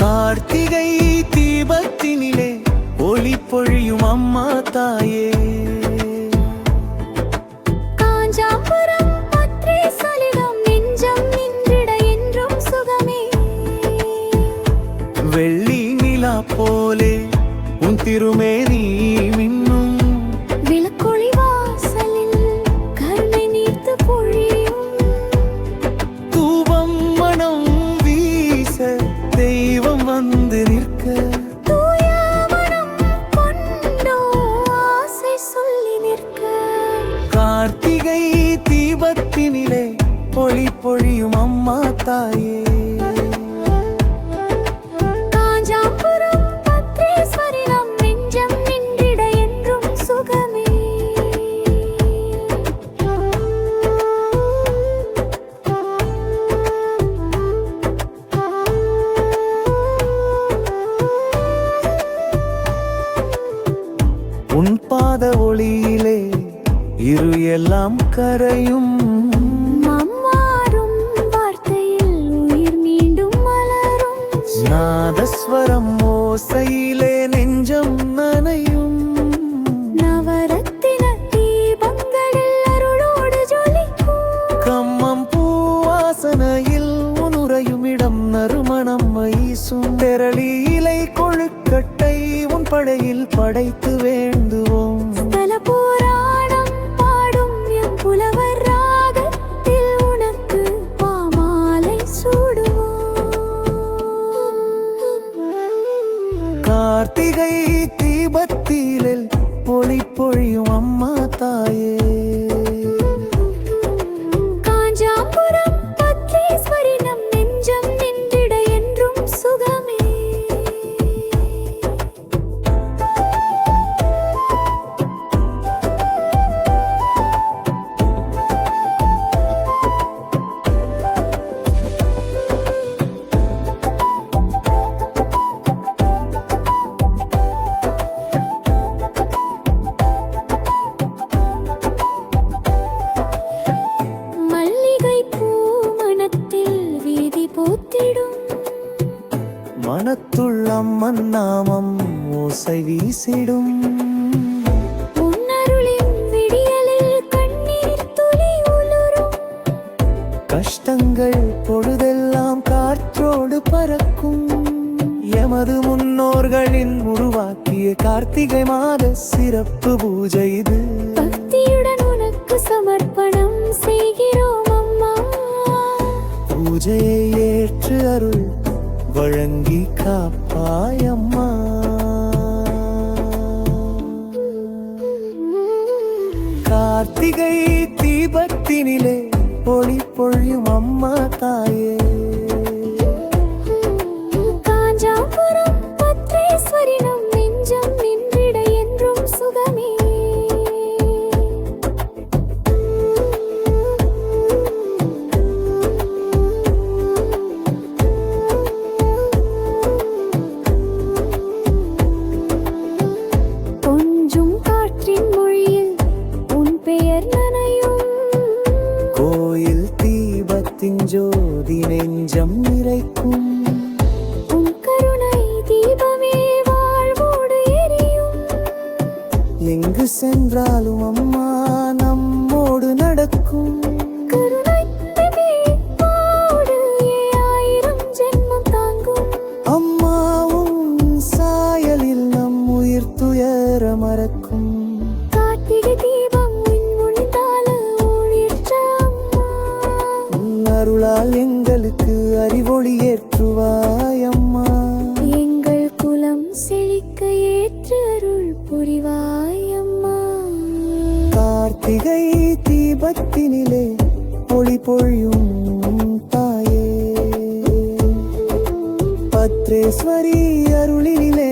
கார்த்திகை தீபத்தினிலே ஒளி பொழியும் அம்மா தாயே. காஞ்சாபுரம் பற்றே சலிடம் நெஞ்சம் நின்றிட என்றும் சுகமே. வெள்ளி நிலா போலே உன் திருமேனி மின்னும். விளக்கொழி வாசலில் கருணை நீர்த்து பொழியும். தூபம் மனம் வீச வந்து நிற்க. கார்த்திகை தீபத்தினிலே பொழி பொழியும் அம்மா தாயே. உன் பாத ஒளியிலே இரு எல்லாம் கரையும் நாதஸ்வரம் ஓசையிலே படையில் படைத்து வேண்டுவோம். ஸ்தல புராணம் பாடும் என் புலவர் ராகத்தில் உனக்கு பாமாலை சூடுவோம். கார்த்திகை தீபத்திலில் பொலி பொழியும்? போத்திடும். மனத்துள் அம்மன் நாமம் ஓசை வீசிடும். கஷ்டங்கள் பொழுதெல்லாம் காற்றோடு பறக்கும். எமது முன்னோர்களின் உருவாக்கிய கார்த்திகை மாத சிறப்பு பூஜை இது. பக்தியுடன் உனக்கு சமர்ப்பணம் செய்கிறோம் அம்மா. பூஜையை ஏற்று அருள் வழங்கி காப்பாயம்மா. கார்த்திகை தீபத்தினிலே ஒளி பொழியும் அம்மா தாயே. ஜோதி நெஞ்சம் நிறைக்கும். உன் கருணை தீபமே வாழ்வோடு எரியும். எங்கு சென்றாலும் அம்மா நம்மோடு நடக்கும். அருளால் எங்களுக்கு அறிவொளி ஏற்றுவாய் அம்மா. எங்கள் குலம் செழிக்க ஏற்று அருள் புரிவாய் அம்மா. கார்த்திகை தீபத்தினிலே ஒளி பொழியும் தாயே. பத்ரேஸ்வரி அருளினிலே